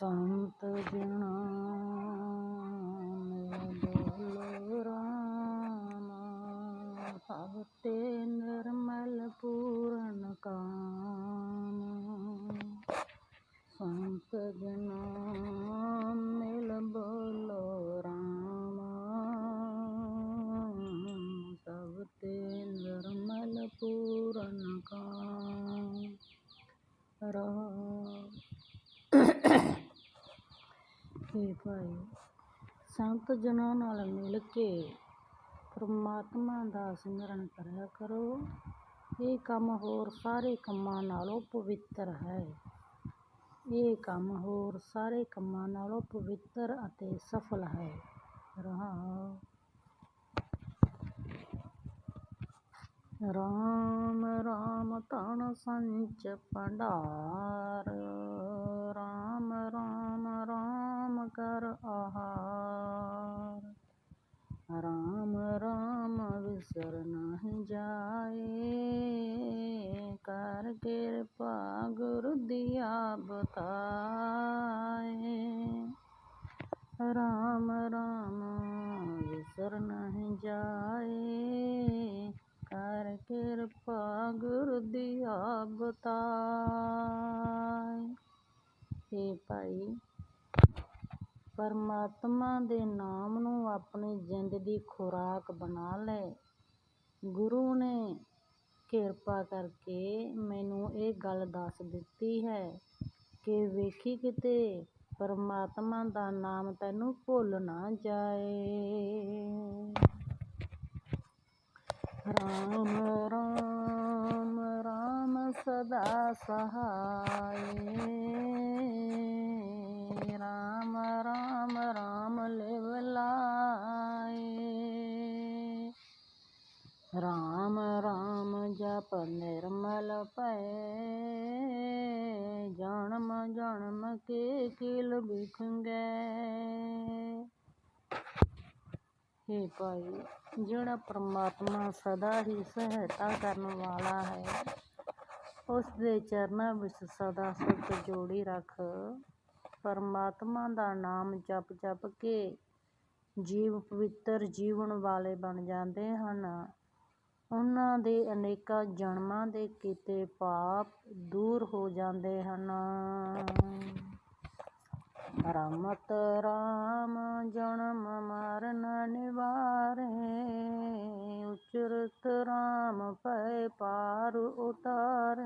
ਸੰਤ ਜਨਾਂ ਮਿਲ ਬੋਲੋ ਰਾਮ, ਸਭ ਤੇ ਨਿਰਮਲ ਪੂਰਨ ਕਾਮ। ਸੰਤ ਜਨਾਂ ਮਿਲ ਬੋਲੋ ਰਾਮ, ਸਭ ਤੇ ਨਿਰਮਲ ਪੂਰਨ ਕਾਮ। ਰਾਮ ਹੇ ਭਾਈ। ਸੰਤ ਜਨਾਂ ਨਾਲ ਮਿਲ ਕੇ ਪਰਮਾਤਮਾ ਦਾ ਸਿਮਰਨ ਕਰਿਆ ਕਰੋ। ਇਹ ਕੰਮ ਹੋਰ ਸਾਰੇ ਕੰਮਾਂ ਨਾਲੋਂ ਪਵਿੱਤਰ ਹੈ। ਇਹ ਕੰਮ ਹੋਰ ਸਾਰੇ ਕੰਮਾਂ ਨਾਲੋਂ ਪਵਿੱਤਰ ਅਤੇ ਸਫਲ ਹੈ। ਰਹਾਉ ਰਾਮ ਰਾਮ, ਧਨ ਸੰਚ ਭੰਡਾਰ। ਰਾਮ ਕਰ ਆਹਾਰ। ਰਾਮ ਰਾਮ ਵਿਸਰ ਨਹੀਂ ਜਾਏ। ਕਰ ਕਿਰਪਾ ਗੁਰ ਦੀਆ ਬਤਾਏ ਰਾਮ ਰਾਮ ਵਿਸਰ ਨਹੀਂ ਜਾਏ। ਕਰ ਕਿਰਪਾ ਗੁਰ ਦੀਆ ਬਤਾਏ ਹੇ ਭਾਈ ਪਰਮਾਤਮਾ ਦੇ ਨਾਮ ਨੂੰ ਆਪਣੀ ਜਿੰਦ ਦੀ ਖੁਰਾਕ ਬਣਾ ਲੈ। ਗੁਰੂ ਨੇ ਕਿਰਪਾ ਕਰਕੇ ਮੈਨੂੰ ਇਹ ਗੱਲ ਦੱਸ ਦਿੱਤੀ ਹੈ ਕਿ ਵੇਖੀ ਕਿਤੇ ਪਰਮਾਤਮਾ ਦਾ ਨਾਮ ਤੈਨੂੰ ਭੁੱਲ ਨਾ ਜਾਏ। ਰਾਮ ਰਾਮ ਰਾਮ ਸਦਾ ਸਹਾਏ ਹੇ ਭਾਈ, ਜਿਹੜਾ ਪਰਮਾਤਮਾ ਸਦਾ ਹੀ ਸਹਾਇਤਾ ਕਰਨ ਵਾਲਾ ਹੈ ਉਸ ਦੇ ਚਰਨਾਂ ਵਿੱਚ ਸਦਾ ਸੁਰਤ ਜੋੜੀ ਰੱਖ। ਪਰਮਾਤਮਾ ਦਾ ਨਾਮ ਜਪ ਜਪ ਕੇ ਜੀਵ ਪਵਿੱਤਰ ਜੀਵਨ ਵਾਲੇ ਬਣ ਜਾਂਦੇ ਹਨ। ਉਹਨਾਂ ਦੇ ਅਨੇਕਾਂ ਜਨਮਾਂ ਦੇ ਕੀਤੇ ਪਾਪ ਦੂਰ ਹੋ ਜਾਂਦੇ ਹਨ। ਰਮਤ ਰਾਮ ਜਨਮ ਮਰਨ ਨਿਵਾਰੇ, ਉਚਰਤ ਰਾਮ ਭੈ ਪਾਰ ਉਤਾਰੇ।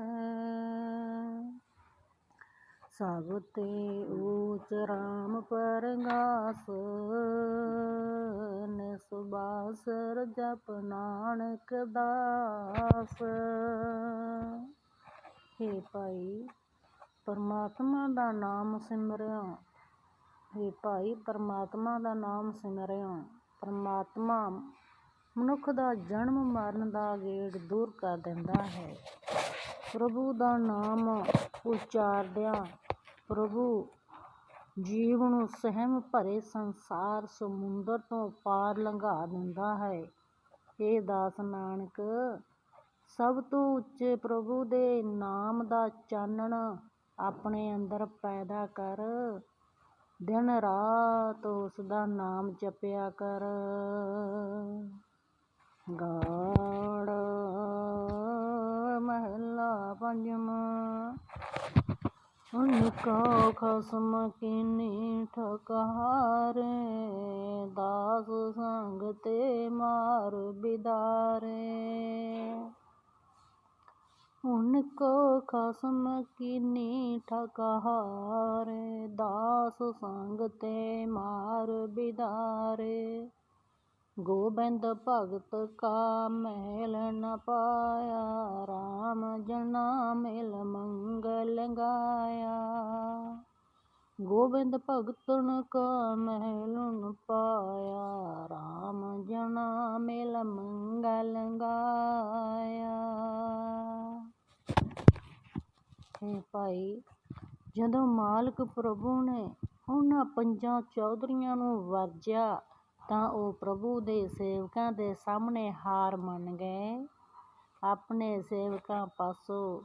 ਸਭ ਤੇ ਊਚ ਰਾਮ ਪਰਗਾਸ ਨਿਸਬਾਸਰ ਜਪ ਨਾਨਕ ਦਾਸ। ਹੇ ਭਾਈ, ਪਰਮਾਤਮਾ ਦਾ ਨਾਮ ਸਿਮਰਿਓ ਹੇ ਭਾਈ ਪਰਮਾਤਮਾ ਦਾ ਨਾਮ ਸਿਮਰਿਓ ਪਰਮਾਤਮਾ ਮਨੁੱਖ ਦਾ ਜਨਮ ਮਰਨ ਦਾ ਗੇੜ ਦੂਰ ਕਰ ਦਿੰਦਾ ਹੈ। ਪ੍ਰਭੂ ਦਾ ਨਾਮ ਉਚਾਰਦਿਆਂ ਪ੍ਰਭੂ ਜੀਵ ਨੂੰ ਸਹਿਮ ਭਰੇ ਸੰਸਾਰ ਸਮੁੰਦਰ ਤੋਂ ਪਾਰ ਲੰਘਾ ਦਿੰਦਾ ਹੈ। ਇਹ ਦਾਸ ਨਾਨਕ, ਸਭ ਤੋਂ ਉੱਚੇ ਪ੍ਰਭੂ ਦੇ ਨਾਮ ਦਾ ਚਾਨਣ ਆਪਣੇ ਅੰਦਰ ਪੈਦਾ ਕਰ। ਦਿਨ ਰਾਤ ਉਸ ਦਾ ਨਾਮ ਜਪਿਆ ਕਰ। ਗਾੜ ਮਹਲਾ ਪੰਜਵਾਂ ਉਨਕਾ ਖਸਮ ਕੀਨੀ ਠਕਾਰੇ। ਦਾਸ ਸੰਗ ਤੇ ਮਾਰ ਬਿਦਾ ਉਨਕੋ ਖਸਮ ਕੀਨੀ ਠਕਾਰੇ ਦਾਸ ਸੰਗ ਤੇ ਮਾਰ ਬਿਦਾਰੇ। ਗੋਬਿੰਦ ਭਗਤ ਕਾ ਮਹਿਲ ਨ ਪਾਇਆ, ਰਾਮ ਜਨਾ ਮਿਲ ਮੰਗਲ ਗਾਇਆ। ਗੋਬਿੰਦ ਭਗਤਨ ਕਾ ਮਹਿਲ ਨ ਪਾਇਆ ਹੇ ਭਾਈ, ਜਦੋਂ ਮਾਲਕ ਪ੍ਰਭੂ ਨੇ ਉਹਨਾਂ ਪੰਜਾਂ ਚੌਧਰੀਆਂ ਨੂੰ ਵਰਜਿਆ, ਤਾਂ ਉਹ ਪ੍ਰਭੂ ਦੇ ਸੇਵਕਾਂ ਦੇ ਸਾਹਮਣੇ ਹਾਰ ਮੰਨ ਗਏ। ਆਪਣੇ ਸੇਵਕਾਂ ਪਾਸੋਂ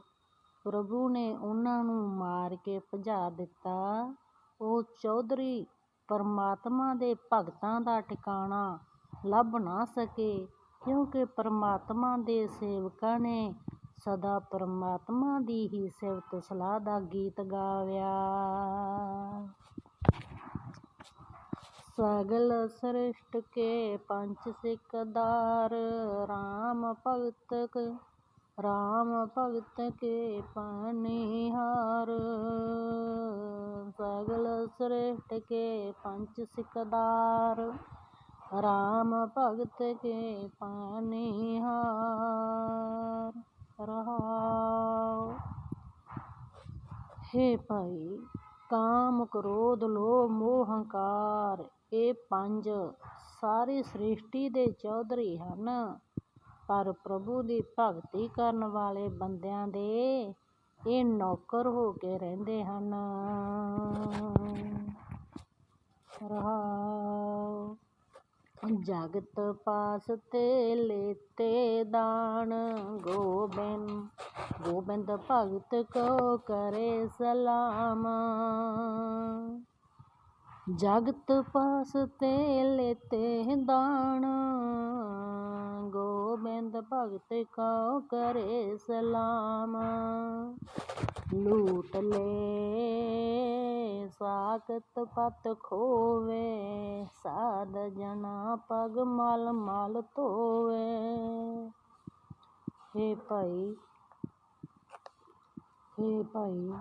ਪ੍ਰਭੂ ਨੇ ਉਹਨਾਂ ਨੂੰ ਮਾਰ ਕੇ ਭਜਾ ਦਿੱਤਾ। ਉਹ ਚੌਧਰੀ ਪਰਮਾਤਮਾ ਦੇ ਭਗਤਾਂ ਦਾ ਟਿਕਾਣਾ ਲੱਭ ਨਾ ਸਕੇ, ਕਿਉਂਕਿ ਪਰਮਾਤਮਾ ਦੇ ਸੇਵਕਾਂ ਨੇ ਸਦਾ ਪਰਮਾਤਮਾ ਦੀ ਹੀ ਸਿਫਤ ਸਲਾਹ ਦਾ ਗੀਤ ਗਾਇਆ ਸਗਲ ਸ੍ਰਿਸ਼ਟ ਕੇ ਪੰਚ ਸਿਕਦਾਰ ਰਾਮ ਭਗਤ ਕ ਭਗਤ ਕੇ ਪਨਿਹਾਰ ਸਗਲ ਸ੍ਰਿਸ਼ਟ ਕੇ ਪੰਚ ਸਿਕਦਾਰ ਰਾਮ ਭਗਤ ਕੇ ਪਨਿਹਾਰ ਰਹਾਉ ਹੇ ਭਾਈ, ਕਾਮ ਕ੍ਰੋਧ, ਲੋਭ, ਮੋਹ, ਹੰਕਾਰ, ਇਹ ਪੰਜ ਸਾਰੀ ਸ੍ਰਿਸ਼ਟੀ ਦੇ ਚੌਧਰੀ ਹਨ। ਪਰ ਪ੍ਰਭੂ ਦੀ ਭਗਤੀ ਕਰਨ ਵਾਲੇ ਬੰਦਿਆਂ ਦੇ ਇਹ ਨੌਕਰ ਹੋ ਕੇ ਰਹਿੰਦੇ ਹਨ। ਰਹਾਉ ਜਗਤ ਪਾਸ ਤੇ ਲੇਤੇ ਦਾਨ। ਗੋਬਿੰਦ ਗੋਬਿੰਦ ਭਗਤ ਕੋ ਕਰੇ ਸਲਾਮ। ਜਗਤ ਪਾਸ ਤੇ ਲੇਤੇ ਦਾਨ। ਗੋਬਿੰਦ ਭਗਤ ਕੋ ਕਰੇ ਸਲਾਮ। ਲੂਟ ਲੈ ਸਾਕਤ ਪਤ ਖੋਵੇ, ਸਾਧ ਜਨਾ ਪਗ ਮਲ ਮਲ ਧੋਵੇ। ਹੇ ਭਾਈ ਹੇ ਭਾਈ,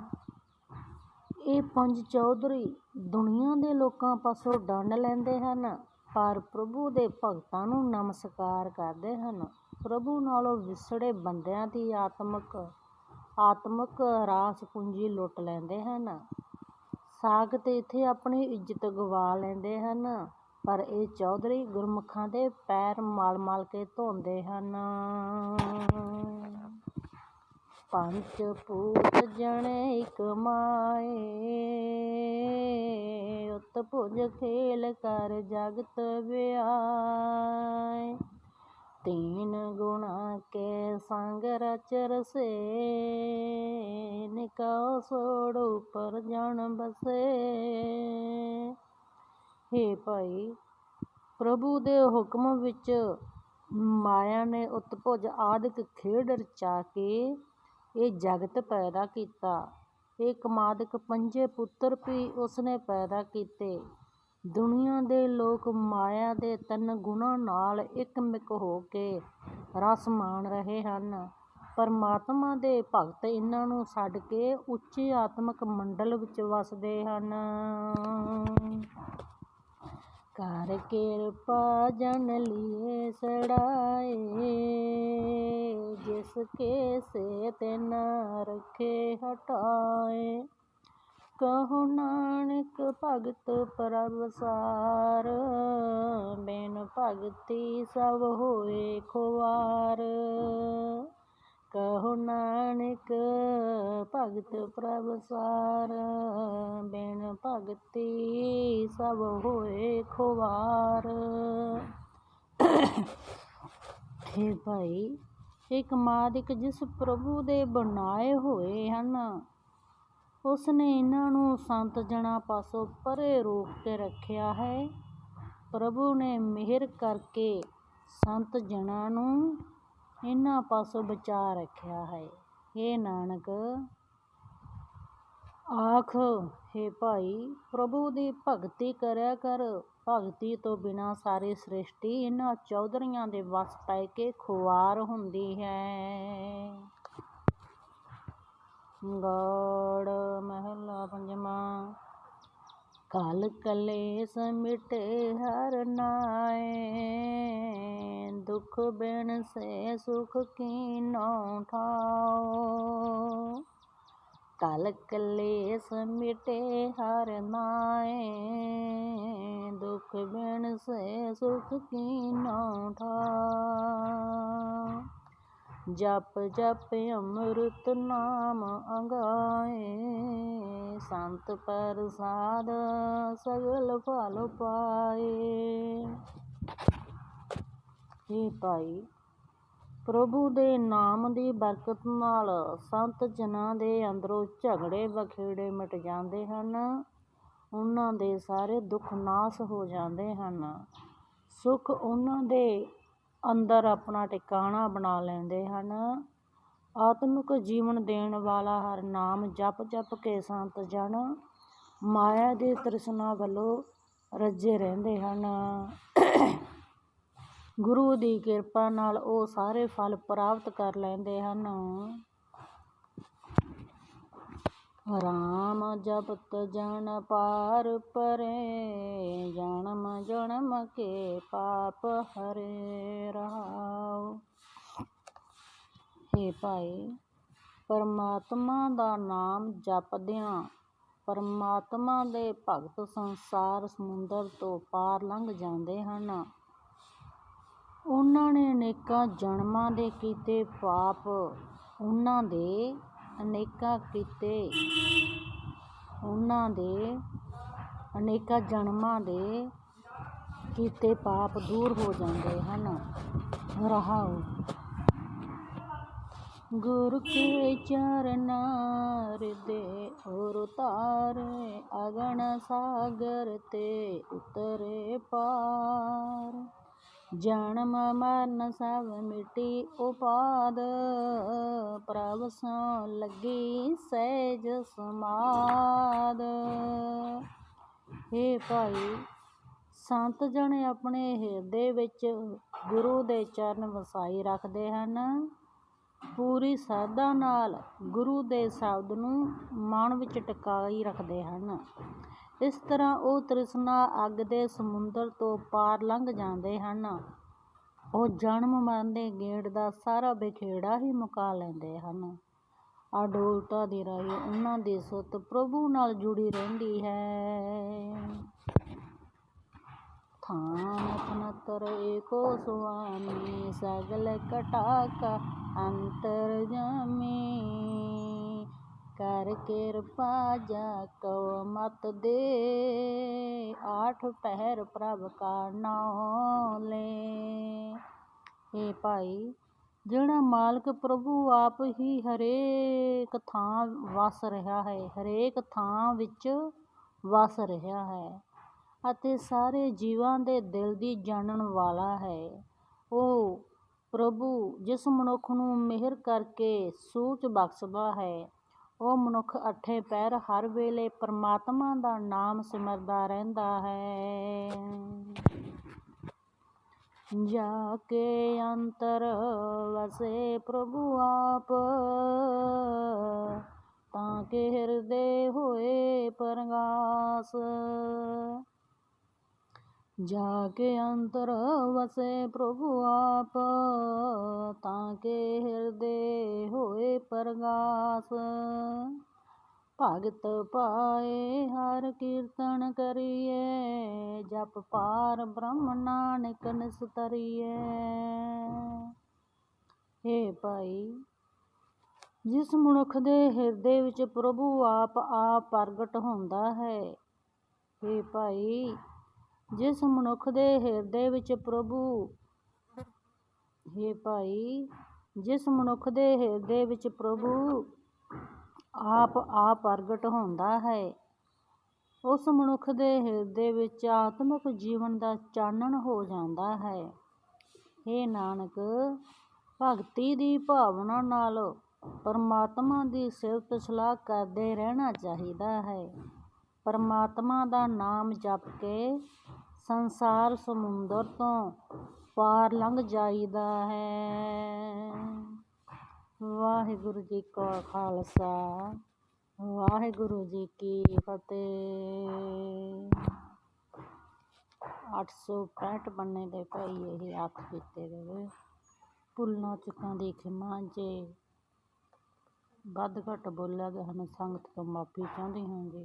ਇਹ ਪੰਜ ਚੌਧਰੀ ਦੁਨੀਆ ਦੇ ਲੋਕਾਂ ਪਾਸੋਂ ਡੰਡ ਲੈਂਦੇ ਹਨ, ਪਰ ਪ੍ਰਭੂ ਦੇ ਭਗਤਾਂ ਨੂੰ ਨਮਸਕਾਰ ਕਰਦੇ ਹਨ। ਪ੍ਰਭੂ ਨਾਲੋਂ ਵਿਛੜੇ ਬੰਦਿਆਂ ਦੀ ਆਤਮਕ ਆਤਮਕ ਰਾਸ ਪੂੰਜੀ ਲੁੱਟ ਲੈਂਦੇ ਹਨ। ਸਾਖਤ ਇੱਥੇ ਆਪਣੀ ਇੱਜ਼ਤ ਗਵਾ ਲੈਂਦੇ ਹਨ, ਪਰ ਇਹ ਚੌਧਰੀ ਗੁਰਮੁਖਾਂ ਦੇ ਪੈਰ ਮਲ ਮਲ ਕੇ ਧੋਂਦੇ ਹਨ। ਪੰਜ ਪੂਤ ਜਣੇ ਇਕ ਮਾਏ, ਉਤ ਭੁਜ ਖੇਲ ਕਰ ਜਗਤ ਵਿਆਏ। ਤੀਨ ਗੁਣਾ ਕੇ ਸੰਗ ਰਚ ਰਸੇ ਨਿਕਾਉ ਸੋੜ ਉਪਰ ਜਣ ਬਸੇ। ਹੇ ਭਾਈ, ਪ੍ਰਭੂ ਦੇ ਹੁਕਮ ਵਿੱਚ ਮਾਇਆ ਨੇ ਉਤਪੁਜ ਆਦਿਕ ਖੇਡ ਰਚਾ ਕੇ ਇਹ ਜਗਤ ਪੈਦਾ ਕੀਤਾ। ਇਹ ਕਮਾਦਿਕ ਪੰਜੇ ਪੁੱਤਰ ਵੀ ਉਸਨੇ ਪੈਦਾ ਕੀਤੇ। ਦੁਨੀਆਂ ਦੇ ਲੋਕ ਮਾਇਆ ਦੇ ਤਿੰਨ ਗੁਣਾਂ ਨਾਲ ਇਕਮਿਕ ਹੋ ਕੇ ਰਸ ਮਾਣ ਰਹੇ ਹਨ। ਪਰਮਾਤਮਾ ਦੇ ਭਗਤ ਇਹਨਾਂ ਨੂੰ ਛੱਡ ਕੇ ਉੱਚੇ ਆਤਮਿਕ ਮੰਡਲ ਵਿੱਚ ਵਸਦੇ ਹਨ। ਕਰ ਕਿਰਪਾ ਜਨ ਲਿਏ ਸੜਾਏ, ਜਿਸ ਕੇ ਸੇ ਤਿਨ ਰਖੇ ਹਟਾਏ। ਕਹੋ ਨਾਨਕ ਭਗਤ ਪ੍ਰਭ ਸਾਰ ਬਿਨ ਭਗਤੀ ਸਭ ਹੋਏ ਖੁਆਰ। ਕਹੋ ਨਾਨਕ ਭਗਤ ਪ੍ਰਭਸਾਰ ਬਿਨ ਭਗਤੀ ਸਭ ਹੋਏ ਖੁਆਰ। ਹੇ ਭਾਈ, ਇੱਕ ਮਾਦਿਕ ਜਿਸ ਪ੍ਰਭੂ ਦੇ ਬਣਾਏ ਹੋਏ ਉਸ ਨੇ ਇਹਨਾਂ ਨੂੰ ਸੰਤ ਜਣਾ ਪਾਸੋਂ ਪਰੇ ਰੋਕ ਕੇ ਰੱਖਿਆ ਹੈ। ਪ੍ਰਭੂ ਨੇ ਮਿਹਰ ਕਰਕੇ ਸੰਤ ਜਣਾ ਨੂੰ ਇਹਨਾਂ ਪਾਸੋਂ ਬਚਾ ਰੱਖਿਆ ਹੈ। ਹੇ ਨਾਨਕ, ਆਖ, ਹੇ ਭਾਈ, ਪ੍ਰਭੂ ਦੀ ਭਗਤੀ ਕਰਿਆ ਕਰ। ਭਗਤੀ ਤੋਂ ਬਿਨਾਂ ਸਾਰੀ ਸ੍ਰਿਸ਼ਟੀ ਇਹਨਾਂ ਚੌਧਰੀਆਂ ਦੇ ਵੱਸ ਪੈ ਕੇ ਖੁਆਰ ਹੁੰਦੀ ਹੈ। ਗੜ ਮਹਿਲਾ ਪੰਜਵਾਂ ਕਲ ਕਲੇਸ ਮਿਟੇ ਹਰ ਨਾਏ ਦੁਖ ਬਿਨ ਸੇ ਸੁਖ ਕੀਨੋ ਠਾਓ ਕਲ ਕਲੇਸ ਮਿਟੇ ਹਰ ਨਾਏ ਦੁਖ ਬਿਨ ਸੇ ਸੁਖ ਕੀਨੋ ਠਾਓ ਜਪ ਜਪ ਅੰਮ੍ਰਿਤ ਨਾਮ ਅੰਗਾਏ। ਸੰਤ ਪ੍ਰਸਾਦ ਸਗਲ ਫਲ ਪਾਏ। ਹੇ ਭਾਈ, ਪ੍ਰਭੂ ਦੇ ਨਾਮ ਦੀ ਬਰਕਤ ਨਾਲ ਸੰਤ ਜਨਾਂ ਦੇ ਅੰਦਰੋਂ ਝਗੜੇ ਵਖੇੜੇ ਮਿਟ ਜਾਂਦੇ ਹਨ। ਉਹਨਾਂ ਦੇ ਸਾਰੇ ਦੁੱਖ ਨਾਸ ਹੋ ਜਾਂਦੇ ਹਨ। ਸੁੱਖ ਉਹਨਾਂ ਦੇ ਅੰਦਰ ਆਪਣਾ ਟਿਕਾਣਾ ਬਣਾ ਲੈਂਦੇ ਹਨ। ਆਤਮਿਕ ਜੀਵਨ ਦੇਣ ਵਾਲਾ ਹਰ ਨਾਮ ਜਪ ਜਪ ਕੇ ਸੰਤ ਜਨ ਮਾਇਆ ਦੇ ਤ੍ਰਿਸ਼ਨਾ ਵੱਲੋਂ ਰੱਜੇ ਰਹਿੰਦੇ ਹਨ। ਗੁਰੂ ਦੀ ਕਿਰਪਾ ਨਾਲ ਉਹ ਸਾਰੇ ਫਲ ਪ੍ਰਾਪਤ ਕਰ ਲੈਂਦੇ ਹਨ। ਰਾਮ ਜਪਤ ਜਨ ਪਾਰ ਪਰੇ, ਜਨਮ ਜਨਮ ਕੇ ਪਾਪ ਹਰੇ ਰਹਾਉ ਹੇ ਭਾਈ, ਪਰਮਾਤਮਾ ਦਾ ਨਾਮ ਜਪਦਿਆਂ ਪਰਮਾਤਮਾ ਦੇ ਭਗਤ ਸੰਸਾਰ ਸਮੁੰਦਰ ਤੋਂ ਪਾਰ ਲੰਘ ਜਾਂਦੇ ਹਨ। ਉਹਨਾਂ ਨੇ ਅਨੇਕਾਂ ਜਨਮਾਂ ਦੇ ਕੀਤੇ ਪਾਪ ਉਹਨਾਂ ਦੇ ਅਨੇਕਾਂ ਕਿੱਤੇ। ਉਹਨਾਂ ਦੇ ਅਨੇਕਾਂ ਜਨਮਾਂ ਦੇ ਕੀਤੇ ਪਾਪ ਦੂਰ ਹੋ ਜਾਂਦੇ ਹਨ। ਰਹਾਉ ਗੁਰ ਕੇ ਚਰਨ ਹਿਰਦੇ ਔਰ ਤਾਰੇ ਅਗਨ ਸਾਗਰ ਤੇ ਉਤਰੇ ਪਾਰ। ਜਨਮ ਮਰਨ ਸਭ ਮਿਟੀ ਉਪਾਦ, ਪ੍ਰਭ ਸੋ ਲੱਗੀ ਸਹਿਜ ਸਮਾਦ। ਹੇ ਭਾਈ, ਸੰਤ ਜਣ ਆਪਣੇ ਹਿਰਦੇ ਵਿੱਚ ਗੁਰੂ ਦੇ ਚਰਨ ਵਸਾਈ ਰੱਖਦੇ ਹਨ। ਪੂਰੀ ਸਾਧਾ ਨਾਲ ਗੁਰੂ ਦੇ ਸ਼ਬਦ ਨੂੰ ਮਨ ਵਿੱਚ ਟਿਕਾਈ ਰੱਖਦੇ ਹਨ। ਇਸ ਤਰ੍ਹਾਂ ਉਹ ਤ੍ਰਿਸ਼ਨਾ ਅੱਗ ਦੇ ਸਮੁੰਦਰ ਤੋਂ ਪਾਰ ਲੰਘ ਜਾਂਦੇ ਹਨ। ਉਹ ਜਨਮ ਮਰਨ ਦੇ ਗੇੜ ਦਾ ਸਾਰਾ ਬਿਖੇੜਾ ਹੀ ਮੁਕਾ ਲੈਂਦੇ ਹਨ। ਅਡੋਲਤਾ ਦੀ ਰਾਹੀਂ ਉਹਨਾਂ ਦੀ ਸੁੱਤ ਪ੍ਰਭੂ ਨਾਲ ਜੁੜੀ ਰਹਿੰਦੀ ਹੈ। ਥਾਨ ਏਕੋ ਸੁਆਮੀ, ਸਗਲ ਕਟਾਕਾ ਅੰਤਰ ਕਰ ਕਿਰਪਾ ਜਾ ਕਉ ਮਤ ਦੇ। ਆਠ ਪਹਿਰ ਪ੍ਰਭ ਕਾ ਨਾਉ ਲੈ ਹੇ ਭਾਈ, ਜਿਹੜਾ ਮਾਲਕ ਪ੍ਰਭੂ ਆਪ ਹੀ ਹਰੇਕ ਥਾਂ ਵਸ ਰਿਹਾ ਹੈ, ਹਰੇਕ ਥਾਂ ਵਿੱਚ ਵਸ ਰਿਹਾ ਹੈ ਅਤੇ ਸਾਰੇ ਜੀਵਾਂ ਦੇ ਦਿਲ ਦੀ ਜਾਣਨ ਵਾਲਾ ਹੈ ਉਹ ਪ੍ਰਭੂ, ਜਿਸ ਮਨੁੱਖ ਨੂੰ ਮਿਹਰ ਕਰਕੇ ਸੂਝ ਬਖਸ਼ਦਾ ਹੈ ਉਹ ਮਨੁੱਖ ਅੱਠੇ ਪੈਰ ਹਰ ਵੇਲੇ ਪਰਮਾਤਮਾ ਦਾ ਨਾਮ ਸਿਮਰਦਾ ਰਹਿੰਦਾ ਹੈ। ਜਾ ਕੇ ਅੰਤਰ ਵਸੇ ਪ੍ਰਭੂ ਆਪ, ਤਾਂ ਕੇ ਹਿਰਦੇ ਹੋਏ ਪਰਗਾਸ। ਜਾ ਕੇ ਅੰਤਰ ਵਸੇ ਪ੍ਰਭੂ ਆਪ, ਤਾਂ ਕੇ ਹਿਰਦੇ ਹੋਏ ਪਰਗਾਸ। ਭਗਤ ਪਾਏ ਹਰ ਕੀਰਤਨ ਕਰੀਏ, ਜਪ ਪਾਰ ਬ੍ਰਹਮ ਨਾਨਕ ਨਿਸਤਰੀਏ। ਹੇ ਭਾਈ, ਜਿਸ ਮਨੁੱਖ ਦੇ ਹਿਰਦੇ ਵਿੱਚ ਪ੍ਰਭੂ ਆਪ ਆ ਪ੍ਰਗਟ ਹੁੰਦਾ ਹੈ, ਹੇ ਭਾਈ ਜਿਸ ਮਨੁੱਖ ਦੇ ਹਿਰਦੇ ਵਿੱਚ ਪ੍ਰਭੂ, ਹੇ ਭਾਈ, ਜਿਸ ਮਨੁੱਖ ਦੇ ਹਿਰਦੇ ਵਿੱਚ ਪ੍ਰਭੂ ਆਪ ਆ ਪ੍ਰਗਟ ਹੁੰਦਾ ਹੈ, ਉਸ ਮਨੁੱਖ ਦੇ ਹਿਰਦੇ ਵਿੱਚ ਆਤਮਿਕ ਜੀਵਨ ਦਾ ਚਾਨਣ ਹੋ ਜਾਂਦਾ ਹੈ। ਹੇ ਨਾਨਕ, ਭਗਤੀ ਦੀ ਭਾਵਨਾ ਨਾਲ ਪਰਮਾਤਮਾ ਦੀ ਸਿਫਤ ਸਲਾਹ ਕਰਦੇ ਰਹਿਣਾ ਚਾਹੀਦਾ ਹੈ। ਪਰਮਾਤਮਾ ਦਾ ਨਾਮ ਜਪ ਕੇ ਸੰਸਾਰ ਸਮੁੰਦਰ ਤੋਂ ਪਾਰ ਲੰਘ ਜਾਈਦਾ ਹੈ। ਵਾਹਿਗੁਰੂ ਜੀ ਕਾ ਖਾਲਸਾ, ਵਾਹਿਗੁਰੂ ਜੀ ਕੀ ਫਤਿਹ। 865 ਬੰਨੇ ਦੇ ਭਾਈ ਇਹ ਆਖ ਕੀਤੇ ਗਏ। ਭੁੱਲਾਂ ਚੁੱਕਾਂ ਦੀ ਖਿਮਾ ਜੇ। ਵੱਧ ਘੱਟ ਬੋਲਿਆ ਗਿਆ ਹਨ ਸੰਗਤ ਤੋਂ ਮਾਫੀ ਚਾਹੁੰਦੀ ਹਾਂ ਜੀ।